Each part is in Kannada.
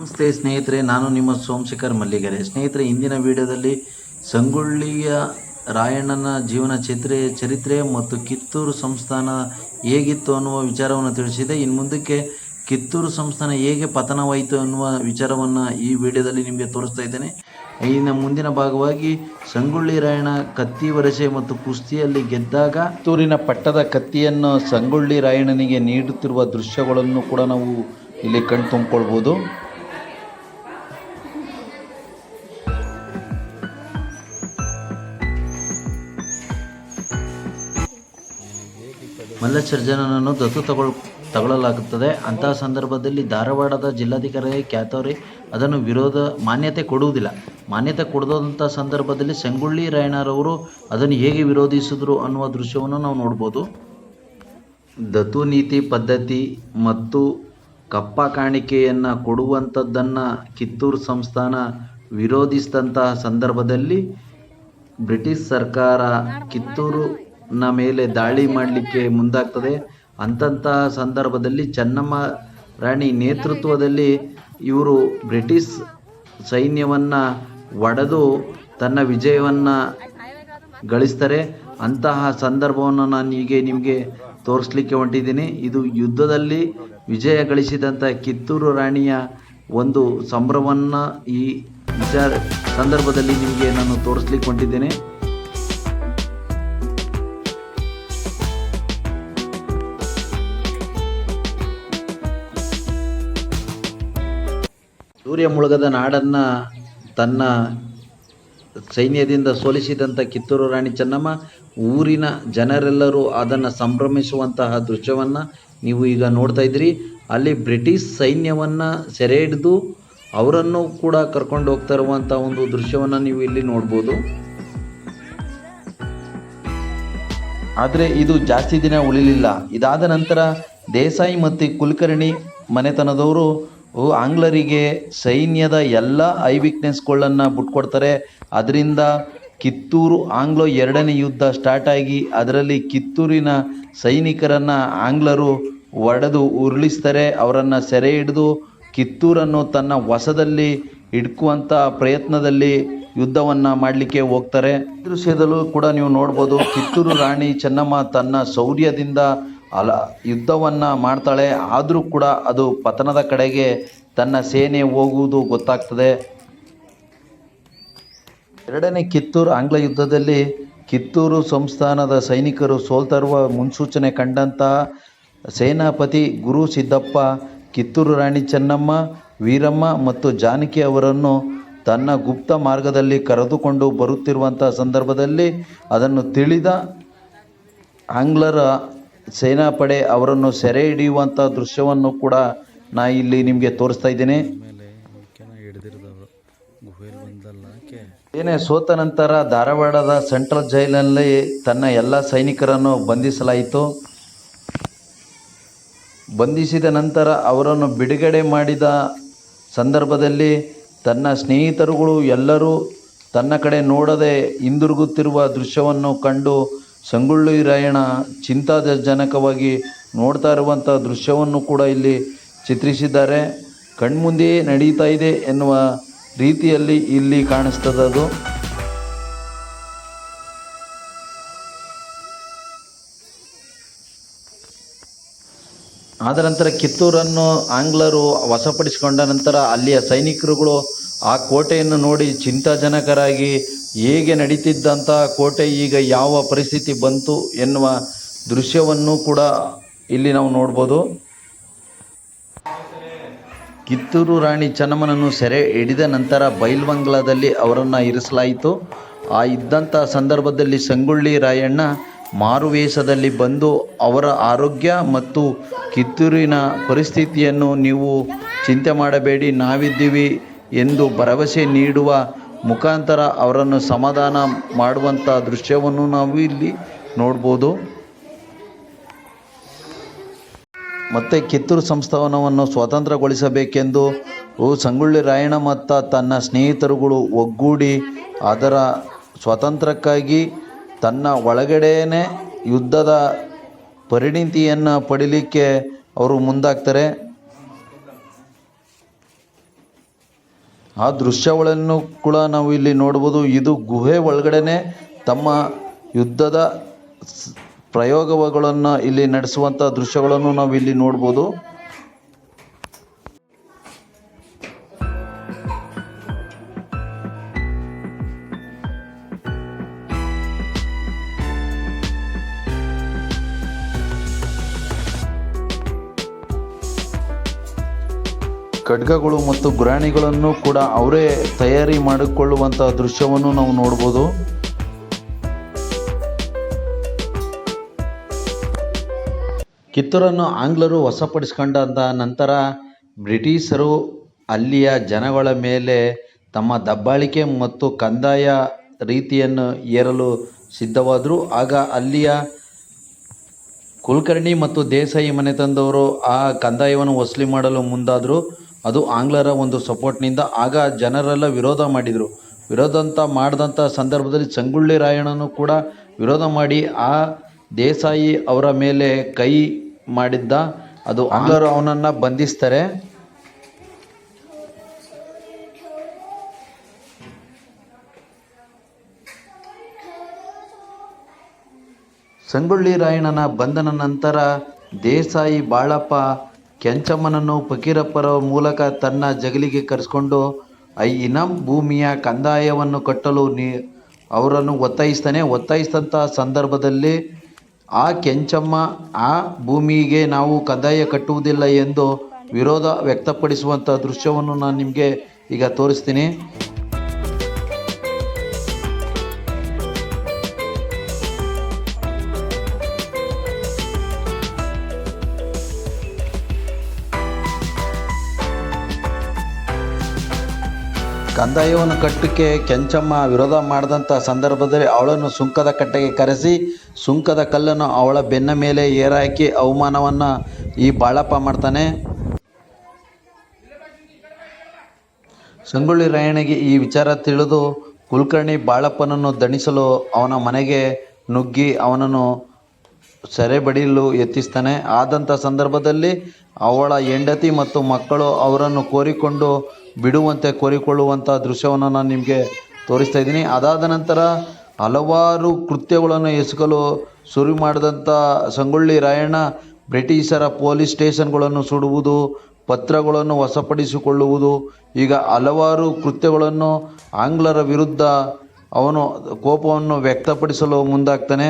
ನಮಸ್ತೆ ಸ್ನೇಹಿತರೆ, ನಾನು ನಿಮ್ಮ ಸೋಮಶೇಖರ್ ಮಲ್ಲಿಗೆರೆ. ಸ್ನೇಹಿತರೆ, ಇಂದಿನ ವಿಡಿಯೋದಲ್ಲಿ ಸಂಗೊಳ್ಳಿಯ ರಾಯಣ್ಣನ ಜೀವನ ಚರಿತ್ರೆ ಚರಿತ್ರೆ ಮತ್ತು ಕಿತ್ತೂರು ಸಂಸ್ಥಾನ ಹೇಗಿತ್ತು ಅನ್ನುವ ವಿಚಾರವನ್ನು ತಿಳಿಸಿದೆ. ಇನ್ನು ಮುಂದಕ್ಕೆ ಕಿತ್ತೂರು ಸಂಸ್ಥಾನ ಹೇಗೆ ಪತನವಾಯಿತು ಅನ್ನುವ ವಿಚಾರವನ್ನು ಈ ವಿಡಿಯೋದಲ್ಲಿ ನಿಮಗೆ ತೋರಿಸ್ತಾ ಇದ್ದೇನೆ. ಇನ್ನು ಮುಂದಿನ ಭಾಗವಾಗಿ ಸಂಗೊಳ್ಳಿ ರಾಯಣ್ಣ ಕತ್ತಿ ವರಸೆ ಮತ್ತು ಕುಸ್ತಿಯಲ್ಲಿ ಗೆದ್ದಾಗ ಕಿತ್ತೂರಿನ ಪಟ್ಟದ ಕತ್ತಿಯನ್ನು ಸಂಗೊಳ್ಳಿ ರಾಯಣ್ಣನಿಗೆ ನೀಡುತ್ತಿರುವ ದೃಶ್ಯಗಳನ್ನು ಕೂಡ ನಾವು ಇಲ್ಲಿ ಕಣ್ ಮಲ್ಲಸರ್ಜನನನ್ನು ದತ್ತು ತಗೊಳ್, ತಗೊಳ್ಳಲಾಗುತ್ತದೆ. ಅಂತಹ ಸಂದರ್ಭದಲ್ಲಿ ಧಾರವಾಡದ ಜಿಲ್ಲಾಧಿಕಾರಿ ಖ್ಯಾತವರಿ, ಅದನ್ನು ವಿರೋಧ, ಮಾನ್ಯತೆ ಕೊಡುವುದಿಲ್ಲ. ಮಾನ್ಯತೆ ಕೊಡದಂಥ ಸಂದರ್ಭದಲ್ಲಿ ಸಂಗೊಳ್ಳಿ ರಾಯಣ್ಣರವರು ಅದನ್ನು ಹೇಗೆ ವಿರೋಧಿಸಿದ್ರು ಅನ್ನುವ ದೃಶ್ಯವನ್ನು ನಾವು ನೋಡ್ಬೋದು. ದತ್ತು ನೀತಿ ಪದ್ಧತಿ ಮತ್ತು ಕಪ್ಪ ಕಾಣಿಕೆಯನ್ನು ಕೊಡುವಂಥದ್ದನ್ನು ಕಿತ್ತೂರು ಸಂಸ್ಥಾನ ವಿರೋಧಿಸಿದಂತಹ ಸಂದರ್ಭದಲ್ಲಿ ಬ್ರಿಟಿಷ್ ಸರ್ಕಾರ ಕಿತ್ತೂರಿನ ಮೇಲೆ ದಾಳಿ ಮಾಡಲಿಕ್ಕೆ ಮುಂದಾಗ್ತದೆ. ಅಂತಂತ ಸಂದರ್ಭದಲ್ಲಿ ಚೆನ್ನಮ್ಮ ರಾಣಿ ನೇತೃತ್ವದಲ್ಲಿ ಇವರು ಬ್ರಿಟಿಷ್ ಸೈನ್ಯವನ್ನು ಒಡೆದು ತನ್ನ ವಿಜಯವನ್ನು ಗಳಿಸ್ತಾರೆ. ಅಂತಹ ಸಂದರ್ಭವನ್ನು ನಾನು ಹೀಗೆ ನಿಮಗೆ ತೋರಿಸ್ಲಿಕ್ಕೆ ಹೊಂಟಿದ್ದೀನಿ. ಇದು ಯುದ್ಧದಲ್ಲಿ ವಿಜಯ ಗಳಿಸಿದಂಥ ಕಿತ್ತೂರು ರಾಣಿಯ ಒಂದು ಸಂಭ್ರಮವನ್ನು ಈ ವಿಚಾರ ಸಂದರ್ಭದಲ್ಲಿ ನಿಮಗೆ ನಾನು ತೋರಿಸ್ಲಿಕ್ಕೆ ಹೊಂಟಿದ್ದೇನೆ. ಸೂರ್ಯ ಮುಳುಗದ ನಾಡನ್ನು ತನ್ನ ಸೈನ್ಯದಿಂದ ಸೋಲಿಸಿದಂಥ ಕಿತ್ತೂರು ರಾಣಿ ಚೆನ್ನಮ್ಮ, ಊರಿನ ಜನರೆಲ್ಲರೂ ಅದನ್ನು ಸಂಭ್ರಮಿಸುವಂತಹ ದೃಶ್ಯವನ್ನು ನೀವು ಈಗ ನೋಡ್ತಾ ಇದ್ದೀರಿ. ಅಲ್ಲಿ ಬ್ರಿಟಿಷ್ ಸೈನ್ಯವನ್ನು ಸೆರೆ ಹಿಡಿದು ಅವರನ್ನು ಕೂಡ ಕರ್ಕೊಂಡು ಹೋಗ್ತಾ ಇರುವಂಥ ಒಂದು ದೃಶ್ಯವನ್ನು ನೀವು ಇಲ್ಲಿ ನೋಡ್ಬೋದು. ಆದರೆ ಇದು ಜಾಸ್ತಿ ದಿನ ಉಳಿಲಿಲ್ಲ. ಇದಾದ ನಂತರ ದೇಸಾಯಿ ಮತ್ತು ಕುಲಕರ್ಣಿ ಮನೆತನದವರು ಆಂಗ್ಲರಿಗೆ ಸೈನ್ಯದ ಎಲ್ಲ ಐ ವೀಕ್ನೆಸ್ಗಳನ್ನು ಬಿಟ್ಕೊಡ್ತಾರೆ. ಅದರಿಂದ ಕಿತ್ತೂರು ಆಂಗ್ಲೋ ಎರಡನೇ ಯುದ್ಧ ಸ್ಟಾರ್ಟ್ ಆಗಿ ಅದರಲ್ಲಿ ಕಿತ್ತೂರಿನ ಸೈನಿಕರನ್ನು ಆಂಗ್ಲರು ಒಡೆದು ಉರುಳಿಸ್ತಾರೆ. ಅವರನ್ನು ಸೆರೆ ಹಿಡಿದು ಕಿತ್ತೂರನ್ನು ತನ್ನ ವಶದಲ್ಲಿ ಹಿಡ್ಕುವಂಥ ಪ್ರಯತ್ನದಲ್ಲಿ ಯುದ್ಧವನ್ನು ಮಾಡಲಿಕ್ಕೆ ಹೋಗ್ತಾರೆ. ದೃಶ್ಯದಲ್ಲೂ ಕೂಡ ನೀವು ನೋಡ್ಬೋದು, ಕಿತ್ತೂರು ರಾಣಿ ಚೆನ್ನಮ್ಮ ತನ್ನ ಶೌರ್ಯದಿಂದ ಅಲ, ಯುದ್ಧವನ್ನು ಮಾಡ್ತಾಳೆ, ಆದರೂ ಕೂಡ ಅದು ಪತನದ ಕಡೆಗೆ ತನ್ನ ಸೇನೆ ಹೋಗುವುದು ಗೊತ್ತಾಗ್ತದೆ. ಎರಡನೇ ಕಿತ್ತೂರು ಆಂಗ್ಲ ಯುದ್ಧದಲ್ಲಿ ಕಿತ್ತೂರು ಸಂಸ್ಥಾನದ ಸೈನಿಕರು ಸೋಲ್ತರುವ ಮುನ್ಸೂಚನೆ ಕಂಡಂತಹ ಸೇನಾಪತಿ ಗುರು ಸಿದ್ದಪ್ಪ, ಕಿತ್ತೂರು ರಾಣಿ ಚೆನ್ನಮ್ಮ, ವೀರಮ್ಮ ಮತ್ತು ಜಾನಕಿ ಅವರನ್ನು ತನ್ನ ಗುಪ್ತ ಮಾರ್ಗದಲ್ಲಿ ಕರೆದುಕೊಂಡು ಬರುತ್ತಿರುವಂಥ ಸಂದರ್ಭದಲ್ಲಿ ಅದನ್ನು ತಿಳಿದ ಆಂಗ್ಲರ ಸೇನಾಪಡೆ ಅವರನ್ನು ಸೆರೆ ಹಿಡಿಯುವಂಥ ದೃಶ್ಯವನ್ನು ಕೂಡ ನಾ ಇಲ್ಲಿ ನಿಮಗೆ ತೋರಿಸ್ತಾ ಇದ್ದೇನೆ. ಏನೇ ಸೋತ ನಂತರ ಧಾರವಾಡದ ಸೆಂಟ್ರಲ್ ಜೈಲಿನಲ್ಲಿ ತನ್ನ ಎಲ್ಲ ಸೈನಿಕರನ್ನು ಬಂಧಿಸಲಾಯಿತು. ಬಂಧಿಸಿದ ನಂತರ ಅವರನ್ನು ಬಿಡುಗಡೆ ಮಾಡಿದ ಸಂದರ್ಭದಲ್ಲಿ ತನ್ನ ಸ್ನೇಹಿತರುಗಳು ಎಲ್ಲರೂ ತನ್ನ ಕಡೆ ನೋಡದೆ ಹಿಂದಿರುಗುತ್ತಿರುವ ದೃಶ್ಯವನ್ನು ಕಂಡು ಸಂಗೊಳ್ಳಿ ರಾಯಣ್ಣ ಚಿಂತಾಜನಕವಾಗಿ ನೋಡ್ತಾ ಇರುವಂಥ ದೃಶ್ಯವನ್ನು ಕೂಡ ಇಲ್ಲಿ ಚಿತ್ರಿಸಿದ್ದಾರೆ. ಕಣ್ಮುಂದೆಯೇ ನಡೀತಾ ಇದೆ ಎನ್ನುವ ರೀತಿಯಲ್ಲಿ ಇಲ್ಲಿ ಕಾಣಿಸ್ತದೆ ಅದು ಆದ ನಂತರ ಕಿತ್ತೂರನ್ನು ಆಂಗ್ಲರು ವಶಪಡಿಸಿಕೊಂಡ ನಂತರ ಅಲ್ಲಿಯ ಸೈನಿಕರುಗಳು ಆ ಕೋಟೆಯನ್ನು ನೋಡಿ ಚಿಂತಾಜನಕರಾಗಿ ಹೇಗೆ ನಡೀತಿದ್ದಂಥ ಕೋಟೆ ಈಗ ಯಾವ ಪರಿಸ್ಥಿತಿ ಬಂತು ಎನ್ನುವ ದೃಶ್ಯವನ್ನು ಕೂಡ ಇಲ್ಲಿ ನಾವು ನೋಡ್ಬೋದು. ಕಿತ್ತೂರು ರಾಣಿ ಚೆನ್ನಮ್ಮನನ್ನು ಸೆರೆ ಹಿಡಿದ ನಂತರ ಬೈಲ್ವಂಗ್ಲಾದಲ್ಲಿ ಅವರನ್ನು ಇರಿಸಲಾಯಿತು. ಆ ಇದ್ದಂಥ ಸಂದರ್ಭದಲ್ಲಿ ಸಂಗೊಳ್ಳಿ ರಾಯಣ್ಣ ಮಾರುವೇಷದಲ್ಲಿ ಬಂದು ಅವರ ಆರೋಗ್ಯ ಮತ್ತು ಕಿತ್ತೂರಿನ ಪರಿಸ್ಥಿತಿಯನ್ನು ನೀವು ಚಿಂತೆ ಮಾಡಬೇಡಿ, ನಾವಿದ್ದೀವಿ ಎಂದು ಭರವಸೆ ನೀಡುವ ಮುಖಾಂತರ ಅವರನ್ನು ಸಮಾಧಾನ ಮಾಡುವಂಥ ದೃಶ್ಯವನ್ನು ನಾವು ಇಲ್ಲಿ ನೋಡ್ಬೋದು. ಮತ್ತು ಕಿತ್ತೂರು ಸಂಸ್ಥಾನವನ್ನು ಸ್ವತಂತ್ರಗೊಳಿಸಬೇಕೆಂದು ಸಂಗೊಳ್ಳಿ ರಾಯಣ್ಣ ಮತ್ತು ತನ್ನ ಸ್ನೇಹಿತರುಗಳು ಒಗ್ಗೂಡಿ ಅದರ ಸ್ವಾತಂತ್ರ್ಯಕ್ಕಾಗಿ ತನ್ನ ಒಳಗಡೆಯೇ ಯುದ್ಧದ ಪರಿಣಿತಿಯನ್ನು ಪಡೀಲಿಕ್ಕೆ ಅವರು ಮುಂದಾಗ್ತಾರೆ. ಆ ದೃಶ್ಯಗಳನ್ನು ಕೂಡ ನಾವು ಇಲ್ಲಿ ನೋಡ್ಬೋದು ಇದು ಗುಹೆ ಒಳಗಡೆನೆ ತಮ್ಮ ಯುದ್ಧದ ಪ್ರಯೋಗಗಳನ್ನು ಇಲ್ಲಿ ನಡೆಸುವಂಥ ದೃಶ್ಯಗಳನ್ನು ನಾವು ಇಲ್ಲಿ ನೋಡ್ಬೋದು ಖಡ್ಗಗಳು ಮತ್ತು ಗುರಾಣಿಗಳನ್ನು ಕೂಡ ಅವರೇ ತಯಾರಿ ಮಾಡಿಕೊಳ್ಳುವಂಥ ದೃಶ್ಯವನ್ನು ನಾವು ನೋಡ್ಬೋದು. ಕಿತ್ತೂರನ್ನು ಆಂಗ್ಲರು ವಶಪಡಿಸ್ಕೊಂಡಂತ ನಂತರ ಬ್ರಿಟಿಷರು ಅಲ್ಲಿಯ ಜನಗಳ ಮೇಲೆ ತಮ್ಮ ದಬ್ಬಾಳಿಕೆ ಮತ್ತು ಕಂದಾಯ ರೀತಿಯನ್ನು ಏರಲು ಸಿದ್ಧವಾದರು. ಆಗ ಅಲ್ಲಿಯ ಕುಲಕರ್ಣಿ ಮತ್ತು ದೇಸಾಯಿ ಮನೆತನದವರು ಆ ಕಂದಾಯವನ್ನು ವಸೂಲಿ ಮಾಡಲು ಮುಂದಾದರು. ಅದು ಆಂಗ್ಲರ ಒಂದು ಸಪೋರ್ಟ್ನಿಂದ ಆಗ ಜನರೆಲ್ಲ ವಿರೋಧ ಮಾಡಿದರು. ವಿರೋಧ ಅಂತ ಮಾಡಿದಂಥ ಸಂದರ್ಭದಲ್ಲಿ ಸಂಗೊಳ್ಳಿ ರಾಯಣ್ಣನು ಕೂಡ ವಿರೋಧ ಮಾಡಿ ಆ ದೇಸಾಯಿ ಅವರ ಮೇಲೆ ಕೈ ಮಾಡಿದ್ದ. ಅದು ಆಂಗ್ಲರು ಅವನನ್ನು ಬಂಧಿಸ್ತಾರೆ. ಸಂಗೊಳ್ಳಿ ರಾಯಣ್ಣನ ಬಂಧನ ನಂತರ ದೇಸಾಯಿ ಬಾಳಪ್ಪ ಕೆಂಚಮ್ಮನನ್ನು ಫಕೀರಪ್ಪರ ಮೂಲಕ ತನ್ನ ಜಗಲಿಗೆ ಕರೆಸ್ಕೊಂಡು, ಐ ಇನಾಮ್ ಭೂಮಿಯ ಕಂದಾಯವನ್ನು ಕಟ್ಟಲು ನೀ, ಅವರನ್ನು ಒತ್ತಾಯಿಸ್ತಾನೆ. ಒತ್ತಾಯಿಸಿದಂಥ ಸಂದರ್ಭದಲ್ಲಿ ಆ ಕೆಂಚಮ್ಮ ಆ ಭೂಮಿಗೆ ನಾವು ಕಂದಾಯ ಕಟ್ಟುವುದಿಲ್ಲ ಎಂದು ವಿರೋಧ ವ್ಯಕ್ತಪಡಿಸುವಂಥ ದೃಶ್ಯವನ್ನು ನಾನು ನಿಮಗೆ ಈಗ ತೋರಿಸ್ತೀನಿ. ಕಂದಾಯವನ್ನು ಕಟ್ಟಕ್ಕೆ ಕೆಂಚಮ್ಮ ವಿರೋಧ ಮಾಡಿದಂಥ ಸಂದರ್ಭದಲ್ಲಿ ಅವಳನ್ನು ಸುಂಕದ ಕಟ್ಟೆಗೆ ಕರೆಸಿ ಸುಂಕದ ಕಲ್ಲನ್ನು ಅವಳ ಬೆನ್ನ ಮೇಲೆ ಏರಾಕಿ ಅವಮಾನವನ್ನು ಈ ಬಾಳಪ್ಪ ಮಾಡ್ತಾನೆ. ಸಂಗೊಳ್ಳಿ ರಾಯಣ್ಣಗೆ ಈ ವಿಚಾರ ತಿಳಿದು ಕುಲಕರ್ಣಿ ಬಾಳಪ್ಪನನ್ನು ದಣಿಸಲು ಅವನ ಮನೆಗೆ ನುಗ್ಗಿ ಅವನನ್ನು ಸೆರೆ ಬಡಿಯಲು ಯತ್ನಿಸ್ತಾನೆ ಆದಂಥ ಸಂದರ್ಭದಲ್ಲಿ ಅವಳ ಹೆಂಡತಿ ಮತ್ತು ಮಕ್ಕಳು ಅವರನ್ನು ಕೋರಿಕೊಂಡು ಬಿಡುವಂತೆ ಕೋರಿಕೊಳ್ಳುವಂಥ ದೃಶ್ಯವನ್ನು ನಾನು ನಿಮಗೆ ತೋರಿಸ್ತಾ ಇದ್ದೀನಿ. ಅದಾದ ನಂತರ ಹಲವಾರು ಕೃತ್ಯಗಳನ್ನು ಎಸಗಲು ಶುರು ಮಾಡಿದಂಥ ಸಂಗೊಳ್ಳಿ ರಾಯಣ್ಣ ಬ್ರಿಟಿಷರ ಪೊಲೀಸ್ ಸ್ಟೇಷನ್ಗಳನ್ನು ಸುಡುವುದು, ಪತ್ರಗಳನ್ನು ವಶಪಡಿಸಿಕೊಳ್ಳುವುದು, ಈಗ ಹಲವಾರು ಕೃತ್ಯಗಳನ್ನು ಆಂಗ್ಲರ ವಿರುದ್ಧ ಅವನು ಕೋಪವನ್ನು ವ್ಯಕ್ತಪಡಿಸಲು ಮುಂದಾಗ್ತಾನೆ.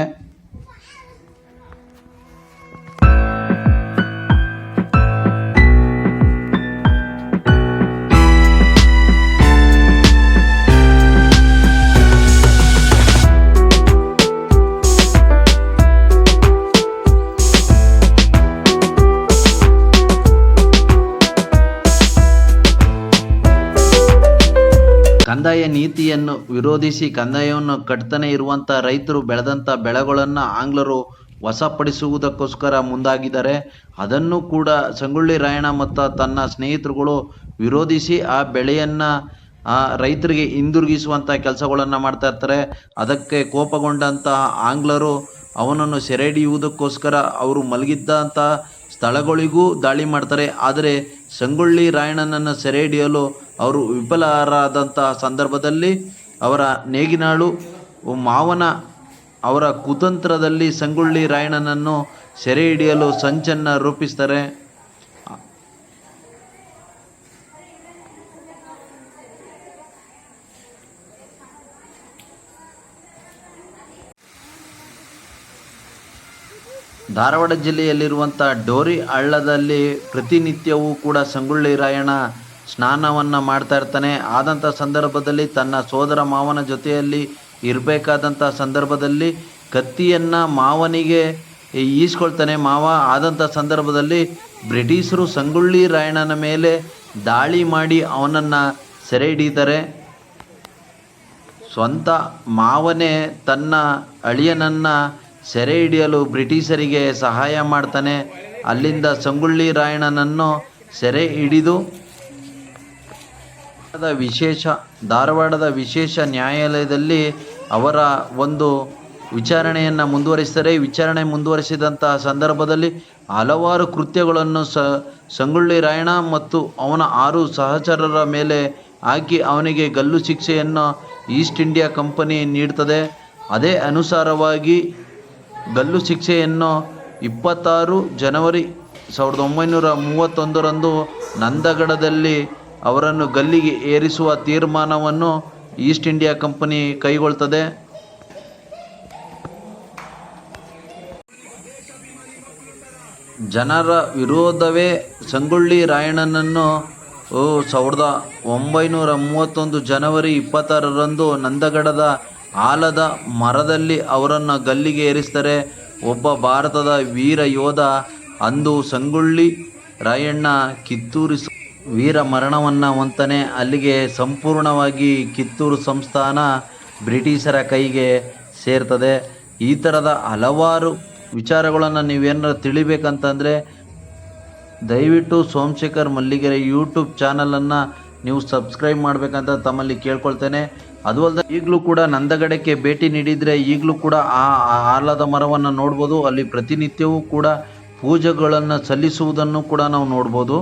ಕಂದಾಯ ನೀತಿಯನ್ನು ವಿರೋಧಿಸಿ ಕಂದಾಯವನ್ನು ಕಟ್ತಾನೆ ಇರುವಂಥ ರೈತರು ಬೆಳೆದಂಥ ಬೆಳೆಗಳನ್ನು ಆಂಗ್ಲರು ವಶಪಡಿಸುವುದಕ್ಕೋಸ್ಕರ ಮುಂದಾಗಿದ್ದಾರೆ. ಅದನ್ನು ಕೂಡ ಸಂಗೊಳ್ಳಿ ರಾಯಣ್ಣ ಮತ್ತು ತನ್ನ ಸ್ನೇಹಿತರುಗಳು ವಿರೋಧಿಸಿ ಆ ಬೆಳೆಯನ್ನು ರೈತರಿಗೆ ಹಿಂದಿರುಗಿಸುವಂಥ ಕೆಲಸಗಳನ್ನು ಮಾಡ್ತಾ ಇರ್ತಾರೆ. ಅದಕ್ಕೆ ಕೋಪಗೊಂಡಂತಹ ಆಂಗ್ಲರು ಅವನನ್ನು ಸೆರೆ ಹಿಡಿಯುವುದಕ್ಕೋಸ್ಕರ ಅವರು ಮಲಗಿದ್ದಂಥ ಸ್ಥಳಗಳಿಗೂ ದಾಳಿ ಮಾಡ್ತಾರೆ. ಆದರೆ ಸಂಗೊಳ್ಳಿ ರಾಯಣ್ಣನನ್ನು ಸೆರೆ ಹಿಡಿಯಲು ಅವರು ವಿಫಲರಾದಂತಹ ಸಂದರ್ಭದಲ್ಲಿ ಅವರ ನೇಗಿನಾಳು, ಮಾವನ, ಅವರ ಕುತಂತ್ರದಲ್ಲಿ ಸಂಗೊಳ್ಳಿ ರಾಯಣ್ಣನನ್ನು ಸೆರೆ ಹಿಡಿಯಲು ಸಂಚನ್ನು ರೂಪಿಸ್ತಾರೆ. ಧಾರವಾಡ ಜಿಲ್ಲೆಯಲ್ಲಿರುವಂಥ ಡೋರಿ ಹಳ್ಳದಲ್ಲಿ ಪ್ರತಿನಿತ್ಯವೂ ಕೂಡ ಸಂಗೊಳ್ಳಿ ರಾಯಣ್ಣ ಸ್ನಾನವನ್ನು ಮಾಡ್ತಾ ಇರ್ತಾನೆ. ಆದಂಥ ಸಂದರ್ಭದಲ್ಲಿ ತನ್ನ ಸೋದರ ಮಾವನ ಜೊತೆಯಲ್ಲಿ ಇರಬೇಕಾದಂಥ ಸಂದರ್ಭದಲ್ಲಿ ಕತ್ತಿಯನ್ನು ಮಾವನಿಗೆ ಈಸ್ಕೊಳ್ತಾನೆ. ಮಾವ, ಆದಂಥ ಸಂದರ್ಭದಲ್ಲಿ ಬ್ರಿಟಿಷರು ಸಂಗೊಳ್ಳಿ ರಾಯಣ್ಣನ ಮೇಲೆ ದಾಳಿ ಮಾಡಿ ಅವನನ್ನು ಸೆರೆ ಹಿಡಿತಾರೆ. ಸ್ವಂತ ಮಾವನೇ ತನ್ನ ಅಳಿಯನನ್ನು ಸೆರೆ ಹಿಡಿಯಲು ಬ್ರಿಟಿಷರಿಗೆ ಸಹಾಯ ಮಾಡ್ತಾನೆ. ಅಲ್ಲಿಂದ ಸಂಗೊಳ್ಳಿ ರಾಯಣ್ಣನನ್ನು ಸೆರೆ ಹಿಡಿದು ವಿಶೇಷ, ಧಾರವಾಡದ ವಿಶೇಷ ನ್ಯಾಯಾಲಯದಲ್ಲಿ ಅವರ ಒಂದು ವಿಚಾರಣೆಯನ್ನು ಮುಂದುವರಿಸ್ತಾರೆ ವಿಚಾರಣೆ ಮುಂದುವರಿಸಿದಂಥ ಸಂದರ್ಭದಲ್ಲಿ ಹಲವಾರು ಕೃತ್ಯಗಳನ್ನು ಸ, ಸಂಗೊಳ್ಳಿ ರಾಯಣ್ಣ ಮತ್ತು ಅವನ ಆರು ಸಹಚರರ ಮೇಲೆ ಹಾಕಿ ಅವನಿಗೆ ಗಲ್ಲು ಶಿಕ್ಷೆಯನ್ನು ಈಸ್ಟ್ ಇಂಡಿಯಾ ಕಂಪನಿ ನೀಡ್ತದೆ. ಅದೇ ಅನುಸಾರವಾಗಿ ಗಲ್ಲು ಶಿಕ್ಷೆಯನ್ನು ಇಪ್ಪತ್ತಾರು ಜನವರಿ ಸಾವಿರದ ಒಂಬೈನೂರ ಮೂವತ್ತೊಂದರಂದು ನಂದಗಡದಲ್ಲಿ ಅವರನ್ನು ಗಲ್ಲಿಗೆ ಏರಿಸುವ ತೀರ್ಮಾನವನ್ನು ಈಸ್ಟ್ ಇಂಡಿಯಾ ಕಂಪನಿ ಕೈಗೊಳ್ತದೆ. ಜನರ ವಿರೋಧವೇ ಸಂಗೊಳ್ಳಿ ರಾಯಣ್ಣನನ್ನು ಸಾವಿರದ ಒಂಬೈನೂರ ಮೂವತ್ತೊಂದು ಜನವರಿ ಇಪ್ಪತ್ತಾರರಂದು ನಂದಗಡದ ಆಲದ ಮರದಲ್ಲಿ ಅವರನ್ನು ಗಲ್ಲಿಗೆ ಏರಿಸ್ತಾರೆ ಒಬ್ಬ ಭಾರತದ ವೀರ ಯೋಧ ಅಂದು ಸಂಗೊಳ್ಳಿ ರಾಯಣ್ಣ ಕಿತ್ತೂರು ವೀರ ಮರಣವನ್ನು ಹೊಂತಾನೆ ಅಲ್ಲಿಗೆ ಸಂಪೂರ್ಣವಾಗಿ ಕಿತ್ತೂರು ಸಂಸ್ಥಾನ ಬ್ರಿಟಿಷರ ಕೈಗೆ ಸೇರ್ತದೆ. ಈ ಥರದ ಹಲವಾರು ವಿಚಾರಗಳನ್ನು ನೀವೇನಾರು ತಿಳಿಬೇಕಂತಂದರೆ ದಯವಿಟ್ಟು ಸೋಮಶೇಖರ್ ಮಲ್ಲಿಗೆರೆ ಯೂಟ್ಯೂಬ್ ಚಾನಲನ್ನು ನೀವು ಸಬ್ಸ್ಕ್ರೈಬ್ ಮಾಡಬೇಕಂತ ತಮ್ಮಲ್ಲಿ ಕೇಳ್ಕೊಳ್ತೇನೆ. ಅದು ಅಲ್ಲದೆ ಈಗಲೂ ಕೂಡ ನಂದಗಡಕ್ಕೆ ಭೇಟಿ ನೀಡಿದರೆ ಈಗಲೂ ಕೂಡ ಆ ಆಲದ ಮರವನ್ನು ನೋಡ್ಬೋದು. ಅಲ್ಲಿ ಪ್ರತಿನಿತ್ಯವೂ ಕೂಡ ಪೂಜೆಗಳನ್ನು ಸಲ್ಲಿಸುವುದನ್ನು ಕೂಡ ನಾವು ನೋಡ್ಬೋದು.